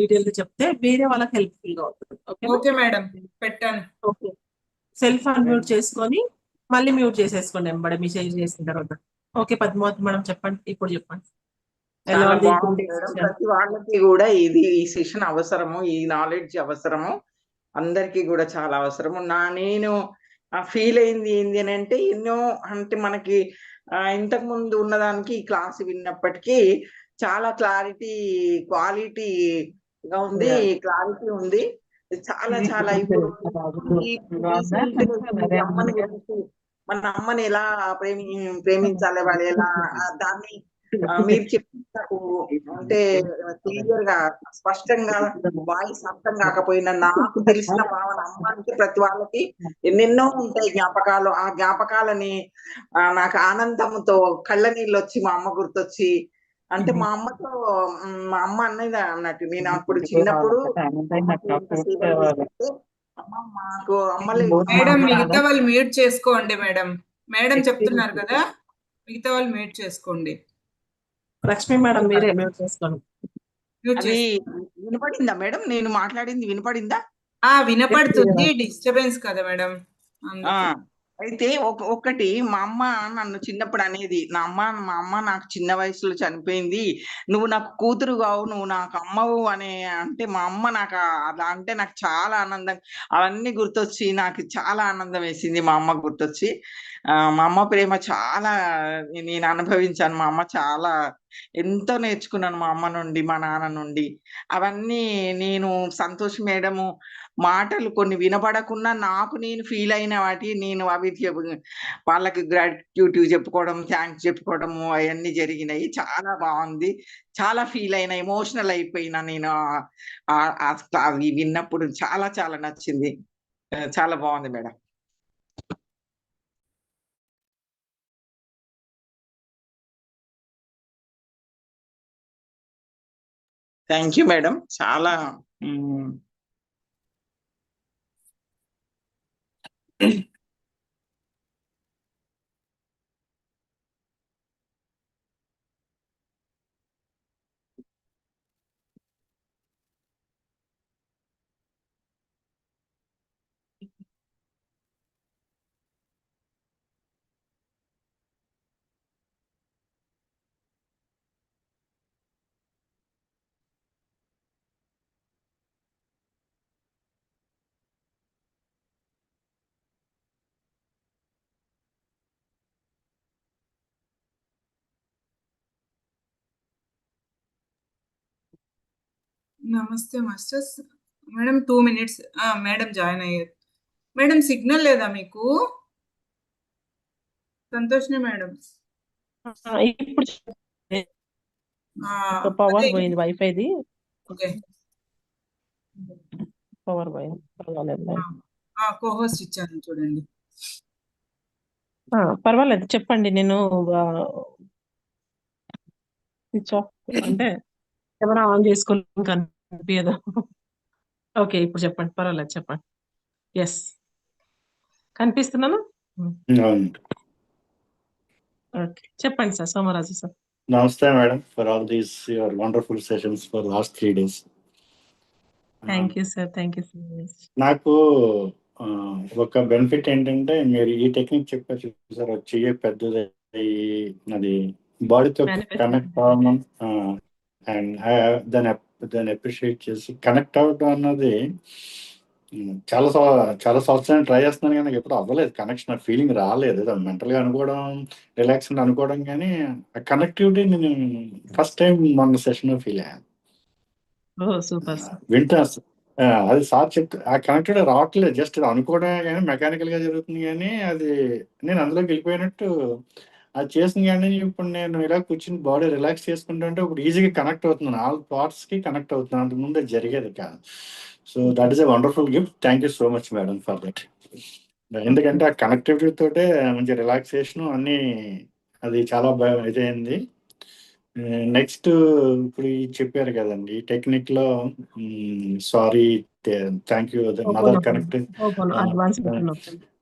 డీటెయిల్గా చెప్తే వేరే వాళ్ళకి హెల్ప్ఫుల్గా అవుతుంది. Okay madam. పెట్టాను. ఓకే. సెల్ఫ్ అన్మ్యూట్ చేసుకొని మళ్ళీ మ్యూట్ చేసేసుకోండి ఎంబడే మీ షేర్ చేసిన తర్వాత. ఓకే పద్మావతి మేడం చెప్పండి. ఇప్పుడు చెప్పండి. ప్రతి వాళ్ళకి కూడా ఇది ఈ సెషన్ అవసరము ఈ నాలెడ్జ్ అవసరము. అందరికీ కూడా చాలా అవసరము. నా నేను ఫీల్ అయింది ఏంది అని అంటే ఎన్నో అంటే మనకి ఇంతకు ముందు ఉన్నదానికి ఈ క్లాస్ విన్నప్పటికీ చాలా క్లారిటీ క్వాలిటీ గా ఉంది క్లారిటీ ఉంది. చాలా చాలా ఇప్పుడు అమ్మని గురించి, మన అమ్మని ఎలా ప్రేమి ప్రేమించాలి వాళ్ళు ఎలా దాన్ని మీరు చెప్పినట్టు అంటే క్లియర్గా స్పష్టంగా వాయిస్ అర్థం కాకపోయినా నాకు తెలిసిన భావన అమ్మ అంటే ప్రతి వాళ్ళకి ఎన్నెన్నో ఉంటాయి జ్ఞాపకాలు. ఆ జ్ఞాపకాలని నాకు ఆనందంతో కళ్ళ నీళ్ళు వచ్చి మా అమ్మ గుర్తొచ్చి అంటే మా అమ్మతో మ్, అమ్మ అన్నది అన్నట్టు. నేను అప్పుడు చిన్నప్పుడు మాకు అమ్మలే మేడం మిగతా వాళ్ళు మ్యూట్ చేసుకోండి మేడం. మేడం చెప్తున్నారు కదా మిగతా వాళ్ళు మ్యూట్ చేసుకోండి. లక్ష్మి మేడం మీరే మ్యూట్ చేసుకోండి. అది వినపడిందా మేడం? నేను మాట్లాడింది వినపడిందా? ఆ వినపడుతుంది. డిస్టర్బెన్స్ కదా మేడం. అయితే ఒకటి మా అమ్మ నన్ను చిన్నప్పుడు అనేది నా అమ్మ మా అమ్మ నాకు చిన్న వయసులో చనిపోయింది. నువ్వు నాకు కూతురు కావు నువ్వు నాకు అమ్మవు అనే అంటే మా అమ్మ నాకు అలా అంటే నాకు చాలా ఆనందం. అవన్నీ గుర్తొచ్చి నాకు చాలా ఆనందం వేసింది మా అమ్మ గుర్తొచ్చి. మా అమ్మ ప్రేమ చాలా నేను అనుభవించాను. మా అమ్మ చాలా ఎంతో నేర్చుకున్నాను మా అమ్మ నుండి మా నాన్న నుండి. అవన్నీ నేను సంతోష్ మేడము మాటలు కొన్ని వినబడకుండా నాకు నేను ఫీల్ అయిన వాటి నేను అవి వాళ్ళకి గ్రాటిట్యూడ్ చెప్పుకోవడం థ్యాంక్స్ చెప్పుకోవడము అవన్నీ జరిగినాయి. చాలా బాగుంది. చాలా ఫీల్ అయినా ఎమోషనల్ అయిపోయినా నేను అవి విన్నప్పుడు చాలా చాలా నచ్చింది. చాలా బాగుంది మేడం. థ్యాంక్ యూ మేడం చాలా నమస్తే masters. Madam two minutes. Madam join అయ్యారు. మేడం సిగ్నల్ లేదా మీకు? సంతోష్ని మేడం. ఇప్పుడు పవర్ పోయింది వైఫైది పవర్ పోయింది. పర్వాలేదు కోహోస్ట్ ఇచ్చాను చూడండి. పర్వాలేదు. చెప్పండి నేను స్విచ్ ఆఫ్ అంటే కెమెరా ఆన్ చేసుకుని కనిపించదు ఓకే ఇప్పుడు చెప్పండి. పర్వాలేదు చెప్పండి. ఎస్ కనిపిస్తున్నాను? అవును. ఓకే. చెప్పండి సార్ సోమరాజు సార్. నమస్తే madam for all these your wonderful sessions for last three days thank you sir thank you so much నాకు ఒక బెనిఫిట్ ఏంటంటే మీరు ఈ టెక్నిక్ చెప్పారు చూసారు? చెయ్యి పెద్దది అది బాడీతో కనెక్ట్ అవ్వడం అండ్ దాన్ని దాన్ని అప్రిషియేట్ చేసి కనెక్ట్ అవ్వడం అన్నది చాలా చాలా సంవత్సరాలు ట్రై చేస్తున్నాను కానీ నాకు ఎప్పుడు అవ్వలేదు. కనెక్షన్ ఫీలింగ్ రాలేదు. మెంటల్గా అనుకోవడం రిలాక్స్ అనుకోవడం కానీ ఆ కనెక్టివిటీ నేను ఫస్ట్ టైం మొన్న సెషన్ ఫీల్ అయ్యాను వింటా ఆ, అది సార్ చెప్తే ఆ కనెక్టెడ్ రావట్లేదు. జస్ట్ అనుకోవడమే కానీ మెకానికల్గా జరుగుతుంది కానీ అది నేను అందులోకి వెళ్ళిపోయినట్టు అది చేసిన కానీ ఇప్పుడు నేను ఇలా కూర్చుని బాడీ రిలాక్స్ చేసుకుంటుంటే ఇప్పుడు ఈజీగా కనెక్ట్ అవుతున్నాను. ఆల్ పార్ట్స్కి కనెక్ట్ అవుతున్నాను. అంతకు ముందు జరిగేది కాదు. So that is a wonderful gift thank you so much madam for that ఎందుకంటే ఆ కనెక్టివిటీ తోటే మంచి రిలాక్సేషన్ అన్ని అది చాలా బాగా ఇదైంది. నెక్స్ట్ ఇప్పుడు చెప్పారు కదండి ఈ టెక్నిక్లో sorry thank you mother connect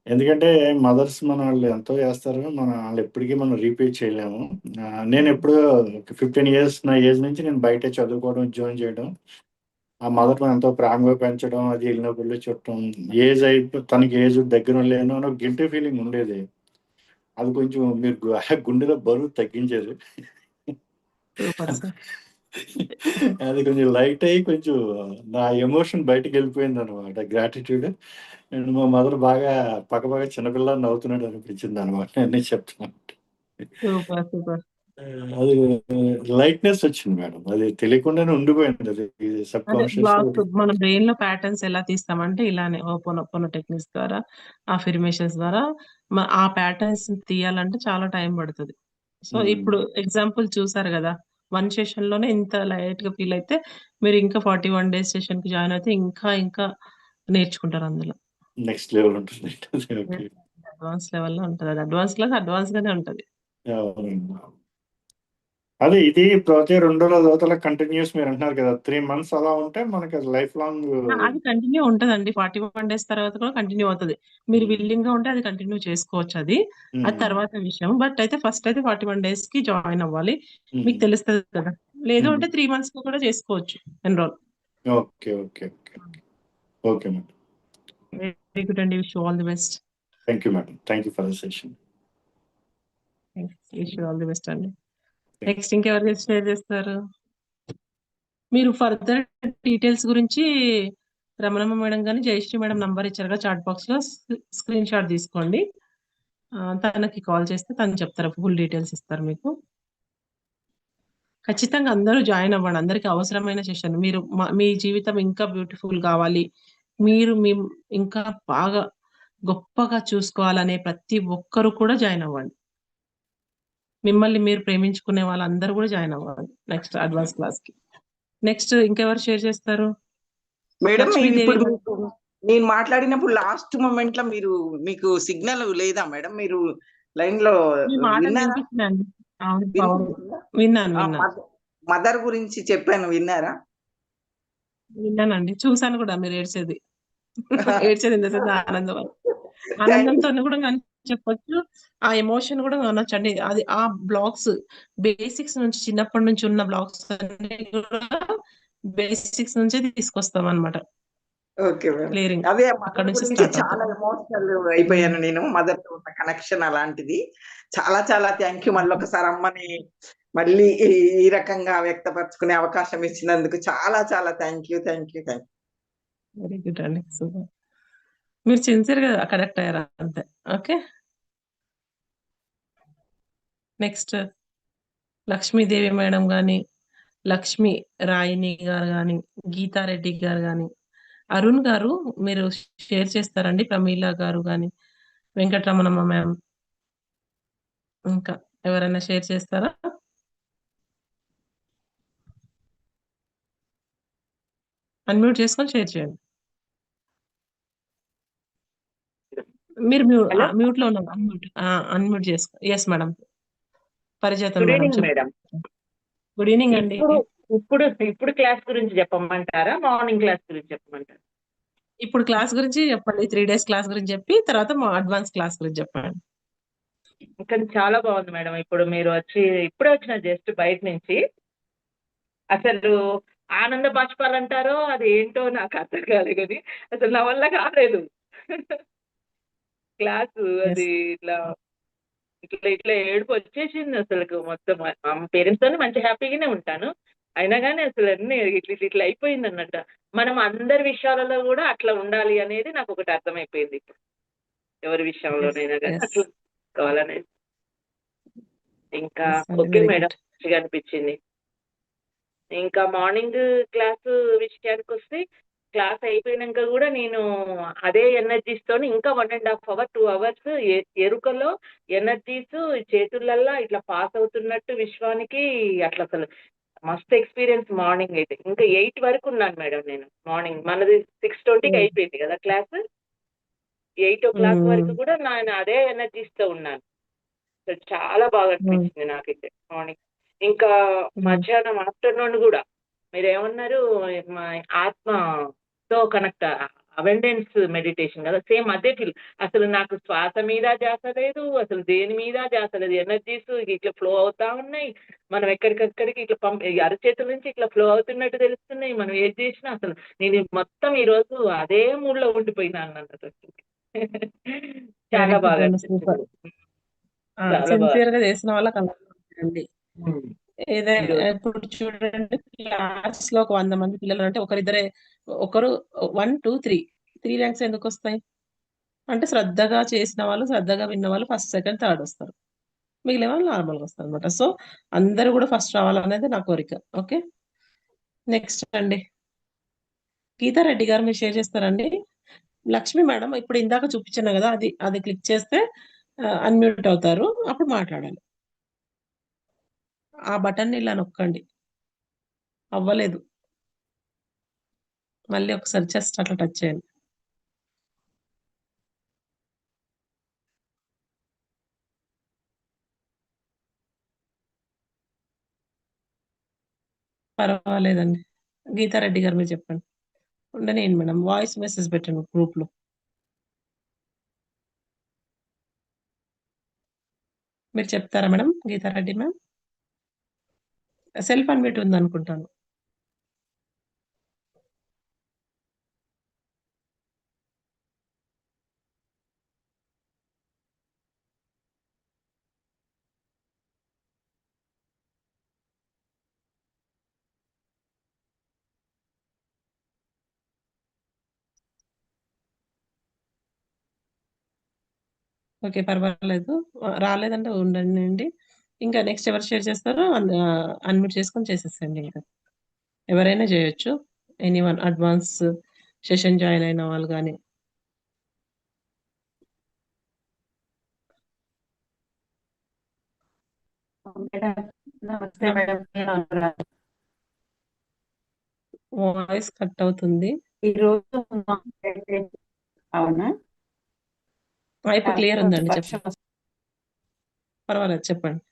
ఎందుకంటే మదర్స్ మన వాళ్ళు ఎంతో చేస్తారు మన వాళ్ళు ఎప్పటికీ మనం రీపేట్ చేయలేము. ఆ, నేను ఎప్పుడు ఫిఫ్టీన్ ఇయర్స్ నా ఏజ్ నుంచి నేను బయట చదువుకోవడం ఉద్యోగం చేయడం ఆ మదర్ ఎంతో ప్రేమగా పెంచడం అది వెళ్ళినప్పుడు చుట్టం ఏజ్ అయిపో తనకి ఏజ్ దగ్గర లేను అని గిల్టీ ఫీలింగ్ ఉండేది. అది కొంచెం మీరు గు- గుండెలో బరువు తగ్గించారు సూపర్ సార్. అది కొంచెం లైట్ అయ్యి కొంచెం నా ఎమోషన్ బయటకు వెళ్ళిపోయింది అనమాట గ్రాటిట్యూడ్. అండ్ మా మదర్ బాగా పక్కపక్క చిన్నపిల్ల నవ్వుతున్నాడు అనిపించింది అనమాట నేను చెప్తున్నాను. Super super. అది లైట్నెస్ వచ్చింది మేడం. అది తెలియకుండానే ఉండిపోయింది అది. సబ్ కాన్షియస్ మన బ్రెయిన్లో. ప్యాటర్న్స్ ఎలా తీస్తామంటే ఇలానే ఓపెన్ ఓపెన్ టెక్నిక్స్ ద్వారా అఫర్మేషన్స్ ద్వారా ఆ ప్యాటర్న్స్ తీయాలంటే చాలా టైం పడుతుంది. సో. ఇప్పుడు ఎగ్జాంపుల్ చూసారు కదా వన్ సెషన్లోనే ఇంత లైట్గా ఫీల్ అయితే మీరు ఇంకా ఫార్టీ వన్ డేస్ సెషన్కి జాయిన్ అయితే ఇంకా ఇంకా నేర్చుకుంటారు అందులో. నెక్స్ట్ లెవెల్ ఉంటుంది. ఓకే అడ్వాన్స్ లెవెల్లో ఉంటుంది. అది అడ్వాన్స్లో అడ్వాన్స్ గానే ఉంటది. అదే ఇది ప్రతి రెండో రోజుల కంటిన్యూస్ మీరు అంటున్నారు కదా త్రీ మంత్స్ అలా ఉంటే మనకి అది లైఫ్ లాంగ్ అది కంటిన్యూ ఉంటదండి. ఫార్టీ వన్ డేస్ తర్వాత కూడా కంటిన్యూ అవుతుంది. మీరు Hmm. విల్లింగ్గా ఉంటే అది కంటిన్యూ చేసుకోవచ్చు అది. అది తర్వాత విషయం. బట్ అయితే ఫస్ట్ అయితే ఫార్టీ వన్ డేస్కి జాయిన్ అవ్వాలి. మీకు తెలుస్తుంది కదా. లేదు Hmm. అంటే త్రీ మంత్స్కి కూడా చేసుకోవచ్చు. Enrol okay okay okay okay madam very good అండి wish all the best thank you madam thank you for the session wish all the best అండి నెక్స్ట్ ఇంకెవరు షేర్ చేస్తారు? మీరు ఫర్దర్ డీటెయిల్స్ గురించి రమణమ్మ మేడం కానీ జయశ్రీ మేడం నంబర్ ఇచ్చారు కదా chat బాక్స్లో. స్క్రీన్ షాట్ తీసుకోండి. తనకి కాల్ చేస్తే తను చెప్తారు. ఫుల్ డీటెయిల్స్ ఇస్తారు మీకు. ఖచ్చితంగా అందరూ జాయిన్ అవ్వండి. అందరికి అవసరమైన సెషన్ మీరు మీ జీవితం ఇంకా బ్యూటిఫుల్ కావాలి. మీరు మీ ఇంకా బాగా గొప్పగా చూసుకోవాలనే ప్రతి ఒక్కరు కూడా జాయిన్ అవ్వండి. మిమ్మల్ని మీరు ప్రేమించుకునే వాళ్ళందరూ కూడా జాయిన్ అవ్వాలి నెక్స్ట్ అడ్వాన్స్ క్లాస్కి నెక్స్ట్ ఇంకెవరు షేర్ చేస్తారు? మేడం నేను మాట్లాడినప్పుడు లాస్ట్ మూమెంట్లో మీరు మీకు సిగ్నల్ లేదా మేడం? మీరు లైన్లో? విన్నాను మదర్ గురించి చెప్పాను విన్నారా? విన్నానండి. చూసాను కూడా మీరు ఏడ్చేది. ఏడ్చేది పెద్ద ఆనందం ఆనందంతో కూడా చెప్పొచ్చు. ఆ ఎమోషన్ కూడా అనొచ్చు అండి అది ఆ బ్లాగ్స్ బేసిక్స్ నుంచి చిన్నప్పటి నుంచి ఉన్న బ్లాగ్స్ అన్ని కూడా బేసిక్స్ నుంచే తీసుకొస్తాం అన్నమాట ఓకే అదే అక్కడ నుంచి చాలా ఎమోషనల్ అయిపోయాను నేను మదర్తో ఉన్న కనెక్షన్ అలాంటిది. చాలా చాలా థ్యాంక్ యూ. మళ్ళీ ఒకసారి అమ్మని మళ్ళీ ఈ- రకంగా వ్యక్తపరచుకునే అవకాశం ఇచ్చినందుకు చాలా చాలా thank you thank you thank very good అండి సూపర్. మీరు సిన్సియర్గా కనెక్ట్ అయ్యారా అంతే. ఓకే. నెక్స్ట్ లక్ష్మీదేవి మేడం గాని లక్ష్మి రాయిని గారు గాని గీతారెడ్డి గారు గాని అరుణ్ గారు మీరు షేర్ చేస్తారండి ప్రమీల గారు గాని వెంకటరమణమ్మ మ్యామ్. ఇంకా ఎవరైనా షేర్ చేస్తారా? అన్మ్యూట్ చేసుకొని షేర్ చేయండి. మీరు మ్యూట్లో ఉన్నారు అన్మ్యూట్ అన్మ్యూట్ చేసుకో ఎస్ మేడం పరిచేతం గుడ్ మేడం గుడ్ ఈవినింగ్ అండి. ఇప్పుడు ఇప్పుడు క్లాస్ గురించి చెప్పమంటారా? మార్నింగ్ క్లాస్ గురించి చెప్పమంటారా? ఇప్పుడు క్లాస్ గురించి చెప్పండి. త్రీ డేస్ క్లాస్ గురించి చెప్పి తర్వాత మా అడ్వాన్స్ క్లాస్ గురించి చెప్పండి. కానీ చాలా బాగుంది మేడం ఇప్పుడు మీరు వచ్చి ఇప్పుడే వచ్చిన జస్ట్ బయట నుంచి. అసలు ఆనంద బాష్పాలు అంటారో అది ఏంటో నాకు అర్థం కాలేదు కానీ అసలు నా వల్ల కాలేదు. క్లాసు అది ఇట్లా ఇట్లా ఇట్లా ఏడుపు వచ్చేసింది అసలు మొత్తం. మా పేరెంట్స్ తోనే మంచి హ్యాపీగానే ఉంటాను. అయినా కానీ అసలు అన్ని ఇట్లా ఇట్లా అయిపోయింది అన్నట్టు. మనం అందరి విషయాలలో కూడా అట్లా ఉండాలి అనేది నాకు ఒకటి అర్థమైపోయింది ఇప్పుడు. ఎవరి విషయంలోనైనా కానీ. అట్లా కావాలనేది. ఇంకా ఓకే మేడం. మంచిగా అనిపించింది. ఇంకా మార్నింగ్ క్లాస్ విషయానికి వస్తే క్లాస్ అయిపోయినాక కూడా నేను అదే ఎనర్జీస్ తోని ఇంకా one and half hour two hours ఎరుకలో ఎనర్జీస్ చేతులల్లా ఇట్లా పాస్ అవుతున్నట్టు విశ్వానికి అట్లా అసలు మస్తు ఎక్స్పీరియన్స్ మార్నింగ్ అయితే. ఇంకా ఎయిట్ వరకు ఉన్నాను మేడం నేను మార్నింగ్ మనది సిక్స్ ట్వంటీకి. అయిపోయింది కదా క్లాస్ ఎయిట్ ఓ క్లాక్. వరకు కూడా నేను అదే ఎనర్జీస్తో ఉన్నాను. చాలా బాగా అనిపించింది నాకైతే మార్నింగ్ ఇంకా మధ్యాహ్నం ఆఫ్టర్నూన్ కూడా మీరు ఏమన్నారు మా ఆత్మతో కనెక్ట్ అవెండెన్స్ మెడిటేషన్ కదా సేమ్ అదే ఫీల్. అసలు నాకు శ్వాస మీద ధ్యాస లేదు అసలు దేని మీద ధ్యాస లేదు. ఎనర్జీస్ ఇట్లా ఫ్లో అవుతా ఉన్నాయి. మనం ఎక్కడికక్కడికి ఇట్లా పంప్ అరచేతుల నుంచి ఇట్లా ఫ్లో అవుతున్నట్టు తెలుస్తున్నాయి. మనం ఏది చేసినా అసలు నేను మొత్తం ఈ రోజు అదే మూడ్లో ఉండిపోయినా అన్నట్టు చాలా బాగా. సిన్సియర్గా చేసిన వాళ్ళకి. ఏదైనా ఇప్పుడు చూడండి క్లాస్లో ఒక వంద మంది పిల్లలు అంటే ఒకరిద్దరే ఒకరు one two three. Three ranks ఎందుకు వస్తాయి? అంటే శ్రద్ధగా చేసిన వాళ్ళు శ్రద్ధగా విన్న వాళ్ళు ఫస్ట్ సెకండ్ థర్డ్ వస్తారు. మిగిలిన వాళ్ళు నార్మల్గా వస్తారు అనమాట సో అందరూ కూడా ఫస్ట్ రావాలనేది నా కోరిక. ఓకే? నెక్స్ట్ అండి. గీతారెడ్డి గారు మీరు షేర్ చేస్తారండి. లక్ష్మి మేడం ఇప్పుడు ఇందాక చూపించాను కదా అది అది క్లిక్ చేస్తే అన్మ్యూట్ అవుతారు. అప్పుడు మాట్లాడాలి. ఆ బటన్ ఇలా నొక్కండి. అవ్వలేదు. మళ్ళీ ఒకసారి చెస్ట్ అట్లా టచ్ చేయండి. పర్వాలేదండి. గీతారెడ్డి గారు మీరు చెప్పండి. ఉండని మేడం. వాయిస్ మెసేజ్ పెట్టండి గ్రూప్లో మీరు చెప్తారా madam? Geetha Reddy ma'am? Self unmute ఉంది అనుకుంటాను. ఓకే పర్వాలేదు. రాలేదంటే ఉండండి. ఇంకా నెక్స్ట్ ఎవరు షేర్ చేస్తారో అన్మ్యూట్ చేసుకొని చేసేసండి ఇంకా. ఎవరైనా చేయొచ్చు. Any one advance session join అయిన వాళ్ళు కానీ. వాయిస్ కట్ అవుతుంది. ఈ రోజు మా అవునా? ఇప్పుడు క్లియర్ ఉందండి చెప్పండి. పర్వాలేదు చెప్పండి.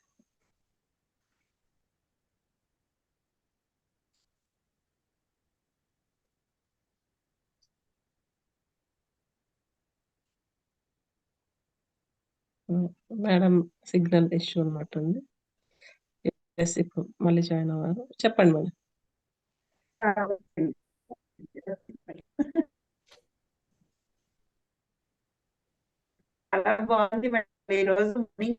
మేడం సిగ్నల్ ఇష్యూ ఎస్ ఇప్పుడు మళ్ళీ జాయిన్ అవ్వారు. చెప్పండి మేడం. చాలా బాగుంది మేడం. ఈ రోజు మార్నింగ్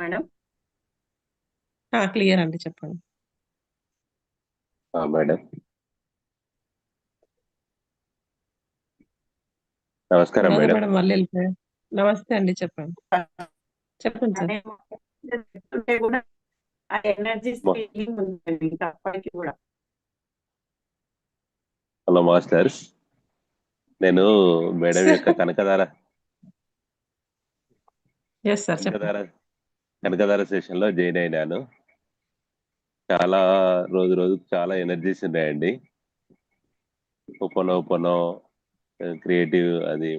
మేడం? క్లియర్ అండి చెప్పండి. ఆ, మేడం. నమస్కారం మేడం. మేడం మళ్ళీ నమస్తే అండి చెప్పండి. చెప్పండి సార్. కూడా ఆ ఎనర్జీ అప్పటికి కూడా. హలో మాస్టర్స్ నేను మేడం యొక్క కనకదార ఎస్ సార్ చెప్పండి. కనకదార కనకదార సెషన్లో జాయిన్ అయినాను. చాలా రోజు రోజు చాలా ఎనర్జీస్ ఉన్నాయండి. ఓపెన్ ఓపెన్ క్రియేటివ్ అది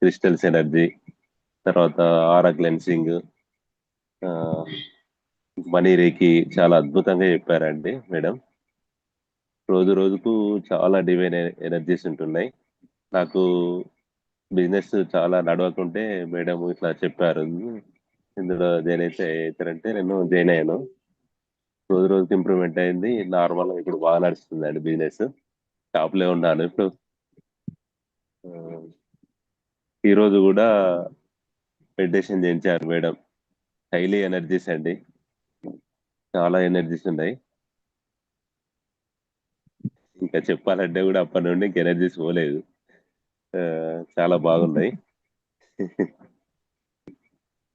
క్రిస్టల్స్ ఎనర్జీ తర్వాత ఆరా క్లెన్సింగ్ మనీ రేకి చాలా అద్భుతంగా చెప్పారండి మేడం. రోజు రోజుకు చాలా డివైన్ ఎనర్జీస్ ఉంటున్నాయి. నాకు బిజినెస్ చాలా నడవకుంటే మేడం ఇట్లా చెప్పారు. ఇందులో జాయిన్ అయితే అవుతారంటే నేను జాయిన్ అయ్యాను. రోజు రోజుకి ఇంప్రూవ్మెంట్ అయింది. నార్మల్ ఇప్పుడు బాగా నడుస్తుందండి బిజినెస్ షాప్లో ఉన్నాను. ఇప్పుడు ఈరోజు కూడా మెడిటేషన్ చేయించారు మేడం. హైలీ ఎనర్జీస్ అండి. చాలా ఎనర్జీస్ ఉన్నాయి. ఇంకా చెప్పాలంటే కూడా అప్పటి నుండి ఇంక ఎనర్జీస్ పోలేదు. చాలా బాగున్నాయి.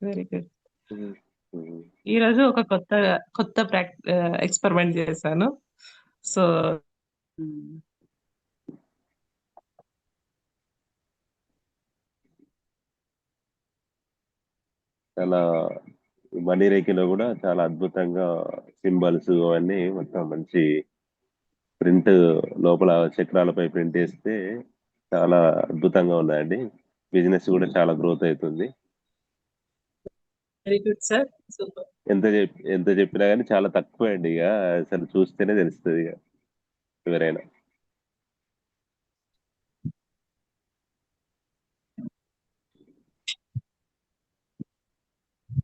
వెరీ గుడ్ ఈ రోజు ఒక కొత్త కొత్త ప్రాక్ ఎక్స్పెరిమెంట్ చేశాను. సో చాలా మనీ రేకిలో కూడా చాలా అద్భుతంగా సింబల్స్ అవన్నీ మొత్తం మంచి ప్రింట్ లోపల చక్రాలపై ప్రింట్ చేస్తే చాలా అద్భుతంగా ఉన్నాయండి. బిజినెస్ కూడా చాలా గ్రోత్ అవుతుంది. ఎంత ఎంత చెప్పినా కానీ చాలా తక్కువ అండి ఇక. అసలు చూస్తేనే తెలుస్తుంది ఇక. ఎవరైనా.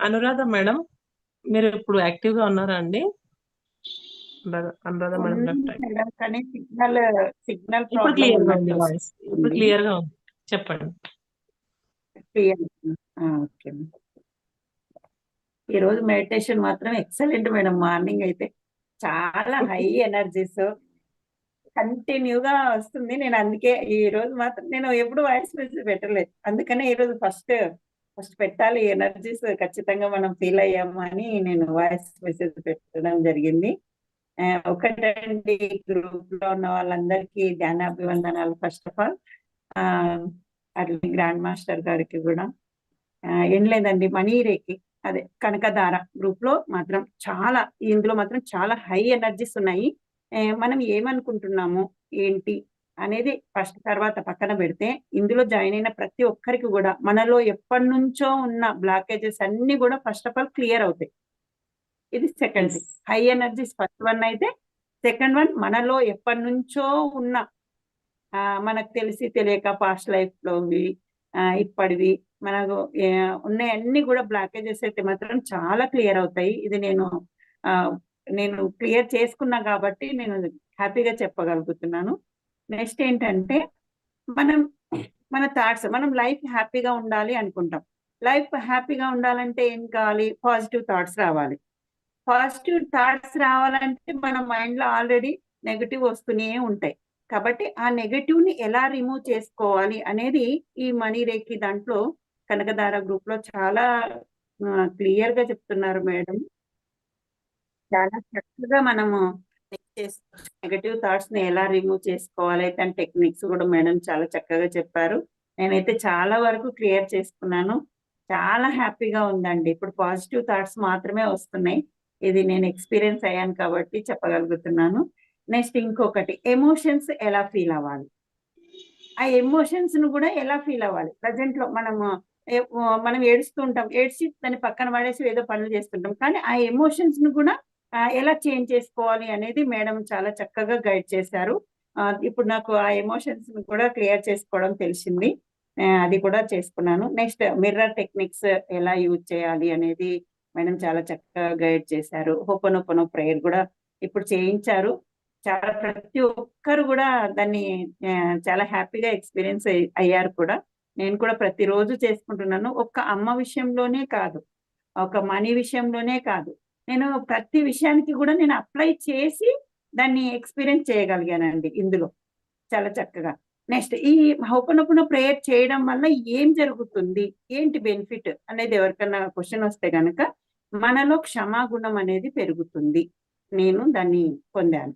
అనురాధ మేడం మీరు ఇప్పుడు యాక్టివ్గా ఉన్నారా అండి? అనురాధ- మేడం కానీ సిగ్నల్ సిగ్నల్ ఇప్పుడు క్లియర్గా ఉంది వాయిస్ ఇప్పుడు క్లియర్గా ఉంది. చెప్పండి. ఓకే. ఈ రోజు మెడిటేషన్ మాత్రం ఎక్సలెంట్ మేడం. మార్నింగ్ అయితే చాలా హై ఎనర్జీస్ కంటిన్యూగా వస్తుంది. నేను అందుకే ఈ రోజు మాత్రం నేను ఎప్పుడు వాయిస్ మెసేజ్ పెట్టలేదు. అందుకనే ఈ రోజు ఫస్ట్ ఫస్ట్ పెట్టాలి ఎనర్జీస్ ఖచ్చితంగా మనం ఫీల్ అయ్యాము అని నేను వాయిస్ మెసేజ్ పెట్టడం జరిగింది. ఆ, ఒకటండి గ్రూప్లో ఉన్న వాళ్ళందరికీ ధ్యానాభివందనాలు ఫస్ట్ ఆఫ్ ఆల్. అట్లా గ్రాండ్ మాస్టర్ గారికి కూడా. ఏం లేదండి మణిరేకి అదే కనకదార గ్రూప్లో మాత్రం చాలా ఇందులో మాత్రం చాలా హై ఎనర్జీస్ ఉన్నాయి. మనం ఏమనుకుంటున్నాము? ఏంటి? అనేది ఫస్ట్ తర్వాత పక్కన పెడితే ఇందులో జాయిన్ అయిన ప్రతి ఒక్కరికి కూడా మనలో ఎప్పటి నుంచో ఉన్న బ్లాకేజెస్ అన్ని కూడా ఫస్ట్ ఆఫ్ ఆల్ క్లియర్ అవుతాయి. ఇది second high energies first one అయితే సెకండ్ వన్ మనలో ఎప్పటి నుంచో ఉన్న మనకు తెలిసి తెలియక పాస్ట్ లైఫ్ లోవి ఆ, ఇప్పటివి మనకు ఉన్నాయన్నీ కూడా బ్లాకేజెస్ అయితే మాత్రం చాలా క్లియర్ అవుతాయి. ఇది నేను నేను క్లియర్ చేసుకున్నా కాబట్టి నేను హ్యాపీగా చెప్పగలుగుతున్నాను. నెక్స్ట్ ఏంటంటే మనం మన థాట్స్ మనం లైఫ్ హ్యాపీగా ఉండాలి అనుకుంటాం. లైఫ్ హ్యాపీగా ఉండాలంటే ఏం కావాలి? పాజిటివ్ థాట్స్ రావాలి. పాజిటివ్ థాట్స్ రావాలంటే మన మైండ్లో ఆల్రెడీ నెగటివ్ వస్తూనే ఉంటాయి. కాబట్టి ఆ నెగటివ్ని ఎలా రిమూవ్ చేసుకోవాలి అనేది ఈ మనీ రేఖి దాంట్లో కనకదార గ్రూప్లో చాలా క్లియర్గా చెప్తున్నారు మేడం. చాలా చక్కగా మనము నెగటివ్ థాట్స్ని ఎలా రిమూవ్ చేసుకోవాలి దాని టెక్నిక్స్ కూడా మేడం చాలా చక్కగా చెప్పారు. నేనైతే చాలా వరకు క్లియర్ చేసుకున్నాను. చాలా హ్యాపీగా ఉందండి. ఇప్పుడు పాజిటివ్ థాట్స్ మాత్రమే వస్తున్నాయి. ఇది నేను ఎక్స్పీరియన్స్ అయ్యాను కాబట్టి చెప్పగలుగుతున్నాను. నెక్స్ట్ ఇంకొకటి ఎమోషన్స్ ఎలా ఫీల్ అవ్వాలి? ఆ ఎమోషన్స్ను కూడా ఎలా ఫీల్ అవ్వాలి? ప్రజెంట్లో మనము మనం ఏడుస్తుంటాం ఏడ్చి దాన్ని పక్కన పడేసి ఏదో పనులు చేస్తుంటాం. కానీ ఆ ఎమోషన్స్ను కూడా ఎలా చేంజ్ చేసుకోవాలి అనేది మేడం చాలా చక్కగా గైడ్ చేశారు. ఇప్పుడు నాకు ఆ ఎమోషన్స్ కూడా క్లియర్ చేసుకోవడం తెలిసింది. అది కూడా చేసుకున్నాను. నెక్స్ట్ మిర్రర్ టెక్నిక్స్ ఎలా యూజ్ చేయాలి అనేది మేడం చాలా చక్కగా గైడ్ చేశారు. హోపనోపనో ప్రేయర్ కూడా ఇప్పుడు చేయించారు. చాలా ప్రతి ఒక్కరు కూడా దాన్ని చాలా హ్యాపీగా ఎక్స్పీరియన్స్ అయ్యారు కూడా. నేను కూడా ప్రతిరోజు చేసుకుంటున్నాను. ఒక్క అమ్మ విషయంలోనే కాదు. ఒక మనీ విషయంలోనే కాదు. నేను ప్రతి విషయానికి కూడా నేను అప్లై చేసి దాన్ని ఎక్స్పీరియన్స్ చేయగలిగానండి ఇందులో. చాలా చక్కగా. నెక్స్ట్ ఈ హోపనొప్పున ప్రేయర్ చేయడం వల్ల ఏం జరుగుతుంది? ఏంటి బెనిఫిట్ అనేది ఎవరికైనా క్వశ్చన్ వస్తే కనుక మనలో క్షమాగుణం అనేది పెరుగుతుంది. నేను దాన్ని పొందాను.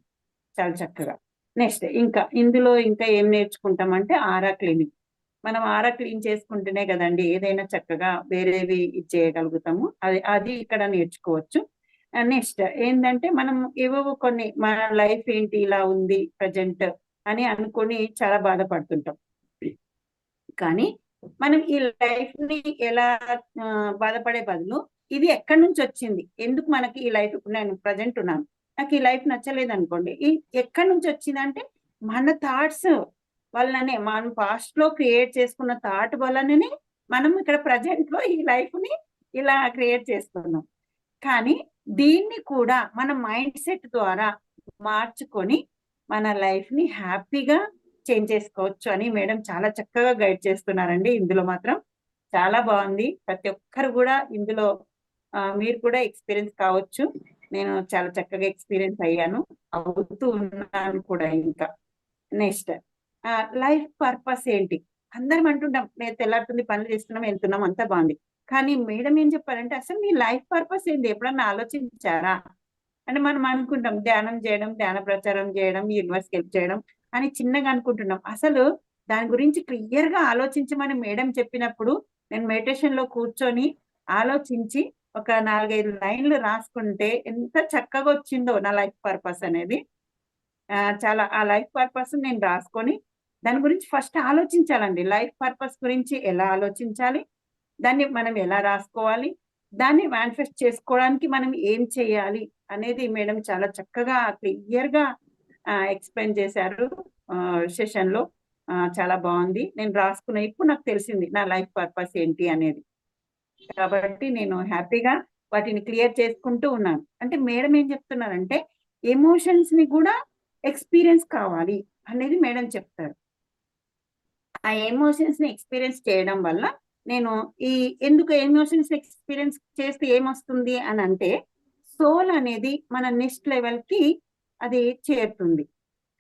చాలా చక్కగా. నెక్స్ట్ ఇంకా ఇందులో ఇంకా ఏం నేర్చుకుంటామంటే ఆరా క్లీనింగ్ మనం ఆరా క్లీన్ చేసుకుంటేనే కదండి ఏదైనా చక్కగా వేరేవి ఇది చేయగలుగుతాము అది అది ఇక్కడ నేర్చుకోవచ్చు. Uh, నెక్స్ట్ ఏంటంటే మనం ఏవో కొన్ని మన లైఫ్ ఏంటి ఇలా ఉంది ప్రజెంట్ అని అనుకొని చాలా బాధపడుతుంటాం. కానీ మనం ఈ లైఫ్ని ఎలా బాధపడే బదులు ఇది ఎక్కడి నుంచి వచ్చింది? ఎందుకు మనకి ఈ లైఫ్ నేను ప్రజెంట్ ఉన్నాను? నాకు ఈ లైఫ్ నచ్చలేదు అనుకోండి ఈ ఎక్కడి నుంచి వచ్చిందంటే మన థాట్స్ వల్లనే మనం పాస్ట్లో క్రియేట్ చేసుకున్న థాట్ వల్లనే మనం ఇక్కడ ప్రజెంట్లో ఈ లైఫ్ని ఇలా క్రియేట్ చేసుకున్నాం కానీ దీన్ని కూడా మన మైండ్ సెట్ ద్వారా మార్చుకొని మన లైఫ్ని హ్యాపీగా చేంజ్ చేసుకోవచ్చు అని మేడం చాలా చక్కగా గైడ్ చేస్తున్నారండి ఇందులో మాత్రం. చాలా బాగుంది. ప్రతి ఒక్కరు కూడా ఇందులో మీరు కూడా ఎక్స్పీరియన్స్ కావచ్చు. నేను చాలా చక్కగా ఎక్స్పీరియన్స్ అయ్యాను. అవుతూ ఉన్నాను కూడా ఇంకా. నెక్స్ట్ లైఫ్ పర్పస్ ఏంటి? అందరం అంటుంటాం మేము తెల్లారుతుంది పనులు చేస్తున్నాం వెళ్తున్నాం అంతా బాగుంది. కానీ మేడం ఏం చెప్పారంటే అసలు మీ లైఫ్ పర్పస్ ఏంటి ఎప్పుడన్నా ఆలోచించారా? అంటే మనం అనుకుంటాం ధ్యానం చేయడం ధ్యాన ప్రచారం చేయడం యూనివర్స్కి హెల్ప్ చేయడం అని చిన్నగా అనుకుంటున్నాం. అసలు దాని గురించి క్లియర్గా ఆలోచించమని మేడం చెప్పినప్పుడు నేను మెడిటేషన్లో కూర్చొని ఆలోచించి ఒక నాలుగైదు లైన్లు రాసుకుంటే ఎంత చక్కగా వచ్చిందో నా లైఫ్ పర్పస్ అనేది. చాలా ఆ లైఫ్ పర్పస్ నేను రాసుకొని దాని గురించి ఫస్ట్ ఆలోచించాలండి. లైఫ్ పర్పస్ గురించి ఎలా ఆలోచించాలి? దాన్ని మనం ఎలా రాసుకోవాలి? దాన్ని మేనిఫెస్ట్ చేసుకోవడానికి మనం ఏం చేయాలి? అనేది మేడం చాలా చక్కగా క్లియర్గా ఎక్స్ప్లెయిన్ చేశారు సెషన్లో. చాలా బాగుంది. నేను రాసుకున్న ఇప్పుడు నాకు తెలిసింది నా లైఫ్ పర్పస్ ఏంటి అనేది. కాబట్టి నేను హ్యాపీగా వాటిని క్లియర్ చేసుకుంటూ ఉన్నాను. అంటే మేడం ఏం చెప్తున్నారంటే ఎమోషన్స్ని కూడా ఎక్స్పీరియన్స్ కావాలి అనేది మేడం చెప్తారు. ఆ ఎమోషన్స్ని ఎక్స్పీరియన్స్ చేయడం వల్ల నేను ఈ ఎందుకు ఎమోషన్స్ ఎక్స్పీరియన్స్ చేస్తే ఏమొస్తుంది అని అంటే సోల్ అనేది మన నెక్స్ట్ లెవెల్కి అది చేరుతుంది.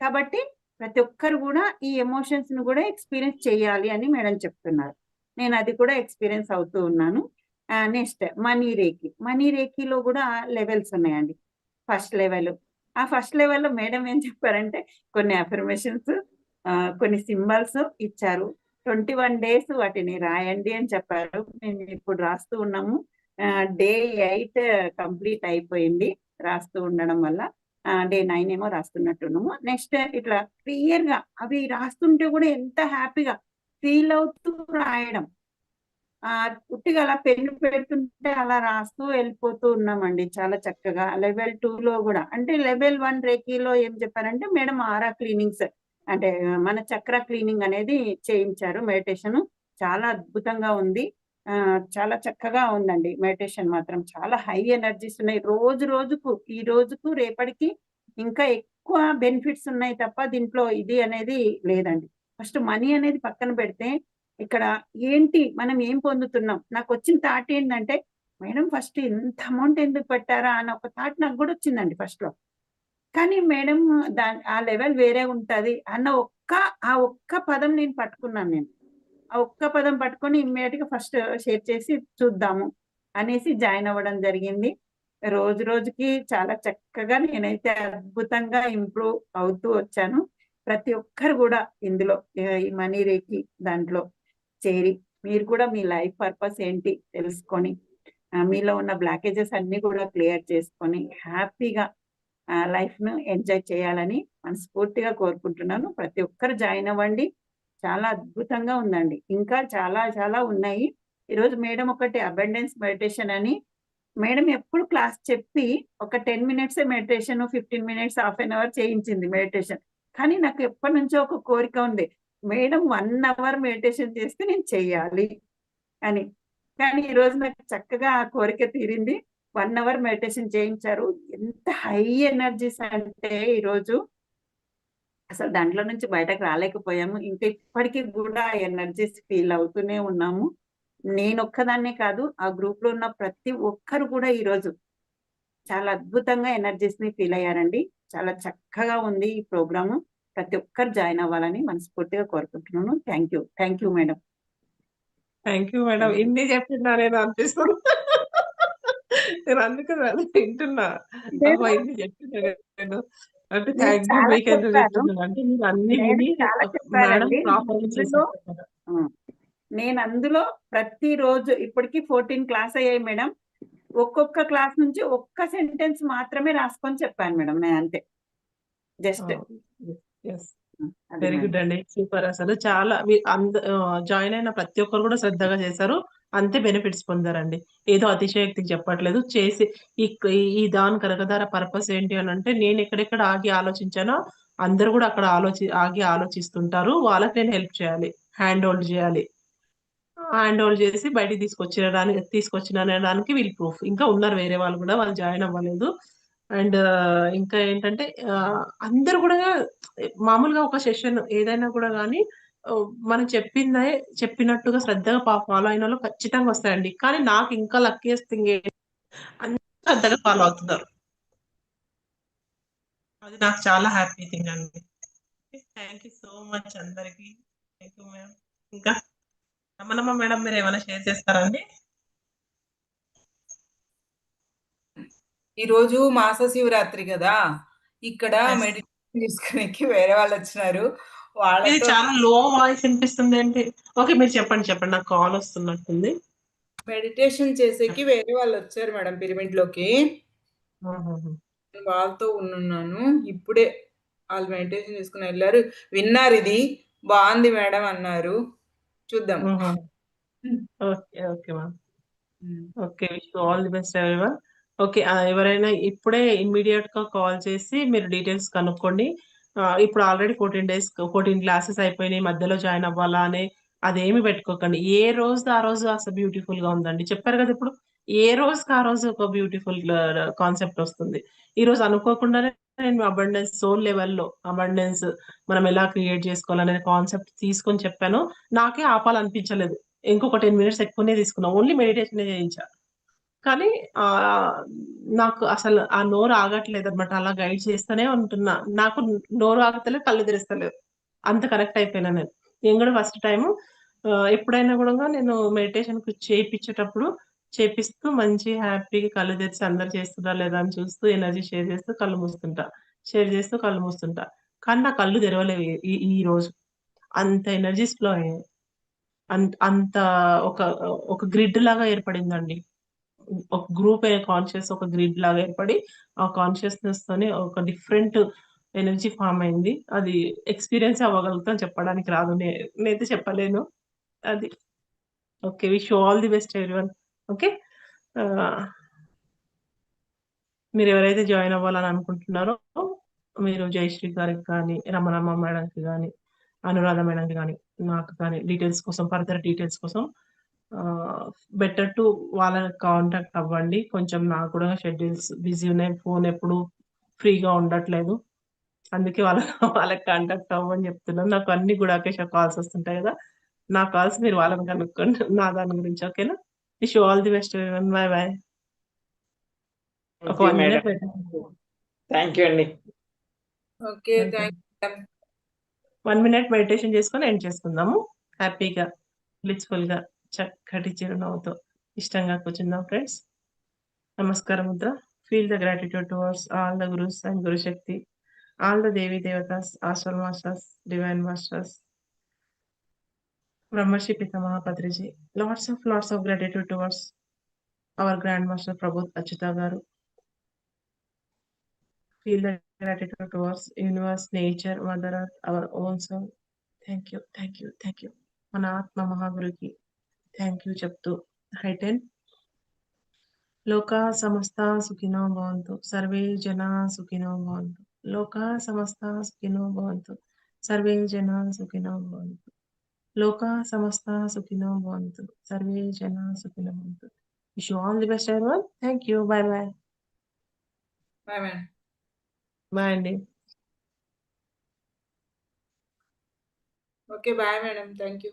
కాబట్టి ప్రతి ఒక్కరు కూడా ఈ ఎమోషన్స్ను కూడా ఎక్స్పీరియన్స్ చేయాలి అని మేడం చెప్తున్నారు. నేను అది కూడా ఎక్స్పీరియన్స్ అవుతూ ఉన్నాను. Next money reiki. మనీ రేకిలో కూడా లెవెల్స్ ఉన్నాయండి. First level. ఆ ఫస్ట్ లెవెల్లో మేడం ఏం చెప్పారంటే కొన్ని అఫర్మేషన్స్ కొన్ని సింబల్స్ ఇచ్చారు. ట్వంటీ వన్ డేస్ వాటిని రాయండి అని చెప్పారు. మేము ఇప్పుడు రాస్తూ ఉన్నాము. డే ఎయిట్ కంప్లీట్ అయిపోయింది రాస్తూ ఉండడం వల్ల. డే నైన్ ఏమో రాస్తున్నట్టున్నాము. నెక్స్ట్ ఇట్లా క్లియర్గా అవి రాస్తుంటే కూడా ఎంత హ్యాపీగా ఫీల్ అవుతూ రాయడం. ఆ ఉట్టిగా అలా పెన్ను పెడుతుంటే అలా రాస్తూ వెళ్ళిపోతూ ఉన్నామండి చాలా చక్కగా. లెవెల్ టూ లో కూడా. అంటే లెవెల్ వన్ రేకీలో ఏం చెప్పారంటే మేడం ఆరా క్లీనింగ్స్. అంటే మన చక్ర క్లీనింగ్ అనేది చేయించారు మెడిటేషన్. చాలా అద్భుతంగా ఉంది. ఆ చాలా చక్కగా ఉందండి మెడిటేషన్ మాత్రం. చాలా హై ఎనర్జీస్ ఉన్నాయి. రోజు రోజుకు ఈ రోజుకు రేపటికి ఇంకా ఎక్కువ బెనిఫిట్స్ ఉన్నాయి తప్ప దీంట్లో ఇది అనేది లేదండి. ఫస్ట్ మనీ అనేది పక్కన పెడితే ఇక్కడ ఏంటి మనం ఏం పొందుతున్నాం? నాకు వచ్చిన థాట్ ఏంటంటే మేడం ఫస్ట్ ఇంత అమౌంట్ ఎందుకు పెట్టారా? అని ఒక థాట్ నాకు కూడా వచ్చిందండి ఫస్ట్లో కానీ మేడం దాని ఆ లెవెల్ వేరే ఉంటది అన్న ఒక్క ఆ ఒక్క పదం నేను పట్టుకున్నాను నేను. ఆ ఒక్క పదం పట్టుకొని ఇమ్మీడియట్గా ఫస్ట్ షేర్ చేసి చూద్దాము అనేసి జాయిన్ అవ్వడం జరిగింది. రోజు రోజుకి చాలా చక్కగా నేనైతే అద్భుతంగా ఇంప్రూవ్ అవుతూ వచ్చాను. ప్రతి ఒక్కరు కూడా ఇందులో ఈ మనీ రేకి దాంట్లో చేరి మీరు కూడా మీ లైఫ్ పర్పస్ ఏంటి తెలుసుకొని మీలో ఉన్న బ్లాకేజెస్ అన్ని కూడా క్లియర్ చేసుకొని హ్యాపీగా లైఫ్ను ఎంజాయ్ చేయాలని మనస్ఫూర్తిగా కోరుకుంటున్నాను. ప్రతి ఒక్కరు జాయిన్ అవ్వండి. చాలా అద్భుతంగా ఉందండి. ఇంకా చాలా చాలా ఉన్నాయి. ఈరోజు మేడం ఒకటి అబెండెన్స్ మెడిటేషన్ అని మేడం ఎప్పుడు క్లాస్ చెప్పి ఒక ten minutes meditation fifteen minutes half an hour చేయించింది మెడిటేషన్. కానీ నాకు ఎప్పటి నుంచో ఒక కోరిక ఉంది. మేడం వన్ అవర్ మెడిటేషన్ చేస్తే నేను చెయ్యాలి అని. కానీ ఈ రోజు నాకు చక్కగా ఆ కోరిక తీరింది. వన్ అవర్ మెడిటేషన్ చేయించారు. ఎంత హై ఎనర్జీస్ అంటే ఈరోజు అసలు దాంట్లో నుంచి బయటకు రాలేకపోయాము. ఇంకా ఇప్పటికీ కూడా ఎనర్జీస్ ఫీల్ అవుతూనే ఉన్నాము. నేను ఒక్కదాన్నే కాదు ఆ గ్రూప్లో ఉన్న ప్రతి ఒక్కరు కూడా ఈరోజు చాలా అద్భుతంగా ఎనర్జీస్ని ఫీల్ అయ్యారండి. చాలా చక్కగా ఉంది ఈ ప్రోగ్రామ్. ప్రతి ఒక్కరు జాయిన్ అవ్వాలని మనస్ఫూర్తిగా కోరుకుంటున్నాను. Thank you. Thank you madam. Thank you madam. ఇన్ని చెప్తున్నా నేను అనిపిస్తుంది. నేను అందుకే అది వింటున్నా. అబ్బా, ఇన్ని చెప్తున్నా నేను. అంటే మీరు థ్యాంక్ యూ చాలా మీకు ఎందుకు చెప్పారు. చెప్తున్నాను అంటే మీరు అన్ని నేను విని మేడం. ప్రాపర్ అందులో ప్రతిరోజు ఇప్పటికి ఫోర్టీన్ క్లాస్ అయ్యాయి మేడం. ఒక్కొక్క క్లాస్ నుంచి ఒక్క సెంటెన్స్ మాత్రమే రాసుకొని చెప్పాను మేడం నేను అంతే. జస్ట్ వెరీ గుడ్ అండి. సూపర్ అసలు చాలా జాయిన్ అయిన ప్రతి ఒక్కరు కూడా శ్రద్ధగా చేశారు. అంతే బెనిఫిట్స్ పొందారండి. ఏదో అతిశయోక్తికి చెప్పట్లేదు. చేసి ఈ ఈ దాని కరగదార పర్పస్ ఏంటి అని అంటే నేను ఎక్కడెక్కడ ఆగి ఆలోచించానో అందరూ కూడా అక్కడ ఆలోచి ఆగి ఆలోచిస్తుంటారు. వాళ్ళకి నేను హెల్ప్ చేయాలి. హ్యాండ్ హోల్డ్ చేయాలి. హ్యాండ్ హోల్డ్ చేసి బయటికి తీసుకొచ్చినడానికి తీసుకొచ్చినడానికి వీళ్ళు ప్రూఫ్. ఇంకా ఉన్నారు వేరే వాళ్ళు కూడా. వాళ్ళు జాయిన్ అవ్వలేదు. అండ్ ఇంకా ఏంటంటే అందరు అందరూ కూడా మామూలుగా ఒక సెషన్ ఏదైనా కూడా కానీ మనం చెప్పిందే చెప్పినట్టుగా శ్రద్ధగా ఫాలో అయిన వాళ్ళు ఖచ్చితంగా వస్తాయండి. కానీ నాకు ఇంకా లక్కీయెస్ట్ థింగ్ అందరూ శ్రద్ధగా ఫాలో అవుతున్నారు. అది నాకు చాలా హ్యాపీ థింగ్ అండి. థ్యాంక్ యూ సో మచ్ అందరికి. థ్యాంక్ యూ మేడం ఇంకా రమణమ్మ మేడం మీరు ఏమైనా షేర్ చేస్తారండి ఈ రోజు మాస శివరాత్రి కదా ఇక్కడ. మెడిటేషన్ తీసుకునేకి వేరే వాళ్ళు వచ్చినారు. ఇది వాళ్ళతో చాలా లో వాయిస్ వినిపిస్తుంది ఏంటి? ఓకే మీరు చెప్పండి చెప్పండి. నాకు కాల్ వస్తున్నట్టుంది. మెడిటేషన్ చేసేకి వేరే వాళ్ళు వచ్చారు మేడం పిరమిడ్లోకి. వాళ్ళతో ఉన్నాను ఇప్పుడే వాళ్ళు మెడిటేషన్ చేసుకుని వెళ్ళారు. విన్నారు ఇది. బాగుంది మేడం అన్నారు. చూద్దాం. Okay okay ma'am. Okay wish all the best everyone okay. ఎవరైనా ఇప్పుడే ఇమ్మీడియట్గా కాల్ చేసి మీరు డీటెయిల్స్ కనుక్కోండి. ఇప్పుడు already fourteen days fourteen classes అయిపోయినాయి మధ్యలో జాయిన్ అవ్వాలా అని అదేమి పెట్టుకోకండి. ఏ రోజు ఆ రోజు అసలు బ్యూటిఫుల్గా ఉందండి. చెప్పారు కదా ఇప్పుడు ఏ రోజుకి ఆ రోజు ఒక బ్యూటిఫుల్ కాన్సెప్ట్ వస్తుంది? ఈ రోజు అనుకోకుండానే నేను అబండెన్స్ సోల్ లెవెల్లో అబండెన్స్ మనం ఎలా క్రియేట్ చేసుకోవాలనే కాన్సెప్ట్ తీసుకొని చెప్పాను. నాకే ఆపాలనిపించలేదు. ఇంకొక టెన్ మినిట్స్ ఎక్కువనే తీసుకున్నా. ఓన్లీ మెడిటేషన్ చేయించా. కానీ ఆ నాకు అసలు ఆ నోరు ఆగట్లేదు అనమాట అలా గైడ్ చేస్తూనే ఉంటున్నా. నాకు నోరు ఆగతలేదు కళ్ళు తెరుస్తలేదు అంత కనెక్ట్ అయిపోయినా నేను. నేను కూడా ఫస్ట్ టైం ఎప్పుడైనా కూడా నేను మెడిటేషన్ చేయించేటప్పుడు చేపిస్తూ మంచి హ్యాపీగా కళ్ళు తెరిచి అందరు చేస్తుందా లేదా అని చూస్తూ ఎనర్జీ షేర్ చేస్తూ కళ్ళు మూస్తుంటా షేర్ చేస్తూ కళ్ళు మూస్తుంటా కానీ నా కళ్ళు తెరవలేవు ఈ ఈ రోజు. అంత ఎనర్జీస్ ఫ్లో అయ్యాయి. అంత అంత ఒక ఒక గ్రిడ్ లాగా ఏర్పడిందండి. ఒక గ్రూప్ కాన్షియస్ ఒక గ్రిడ్ లాగా ఏర్పడి ఆ కాన్షియస్నెస్ తోని ఒక డిఫరెంట్ ఎనర్జీ ఫామ్ అయింది. అది ఎక్స్పీరియన్స్ అవ్వగలుగుతాం చెప్పడానికి రాదు. నేనైతే చెప్పలేను. అది. Okay wish all the best everyone okay మీరు ఎవరైతే జాయిన్ అవ్వాలని అనుకుంటున్నారో మీరు జయశ్రీ గారికి కానీ రమణమ్మ మేడంకి కానీ అనురాధ మేడంకి కానీ నాకు కానీ డీటెయిల్స్ కోసం ఫర్దర్ డీటెయిల్స్ కోసం బెటర్ టు వాళ్ళని కాంటాక్ట్ అవ్వండి. కొంచెం నాకు కూడా షెడ్యూల్స్ బిజీ ఉన్నాయి. ఫోన్ ఎప్పుడు ఫ్రీగా ఉండట్లేదు. అందుకే వాళ్ళ వాళ్ళకి కాంటాక్ట్ అవ్వమని చెప్తున్నాను. నాకు అన్ని గుడాకేష కాల్స్ వస్తుంటాయి కదా. నా కాల్స్ మీరు వాళ్ళని కనుక్కోండి. నా దాని గురించి ఓకేనా wish all the best bye bye ఒక వన్ మినిట్ థ్యాంక్ యూ అండి ఓకే వన్ మినిట్ మెడిటేషన్ చేసుకొని ఎండ్ చేసుకుందాము. హ్యాపీగా బ్లిచ్ఫుల్గా చక్కటి చిరునవ్వుతో ఇష్టంగా కూర్చుందాం ఫ్రెండ్స్. నమస్కారం Mudra. Feel the gratitude towards all the gurus and గురుశక్తి all the Devi దేవతాస్ ఆశ్వర్ masters divine masters Brahmarshi Pitamaha Patriji lots of lots of gratitude towards our grand master Prabodh Achyuta గారు feel the gratitude towards universe nature mother our own own thank you thank you thank you మన ఆత్మ మహాగురుకి thank you చెప్తూ. హైటెన్ లోక సమస్త సుఖినో భవంతు. Survey జనా సుఖినో భవంతు. లోక సమస్త సుఖినో భవంతు. సర్వే జనా సుఖినో భవంతు. లోక సమస్త సుఖినో భవంతు. సర్వే జనా సుఖినో భవంతు. Wish all the best every thank you bye bye bye madam bye అండి okay bye madam thank you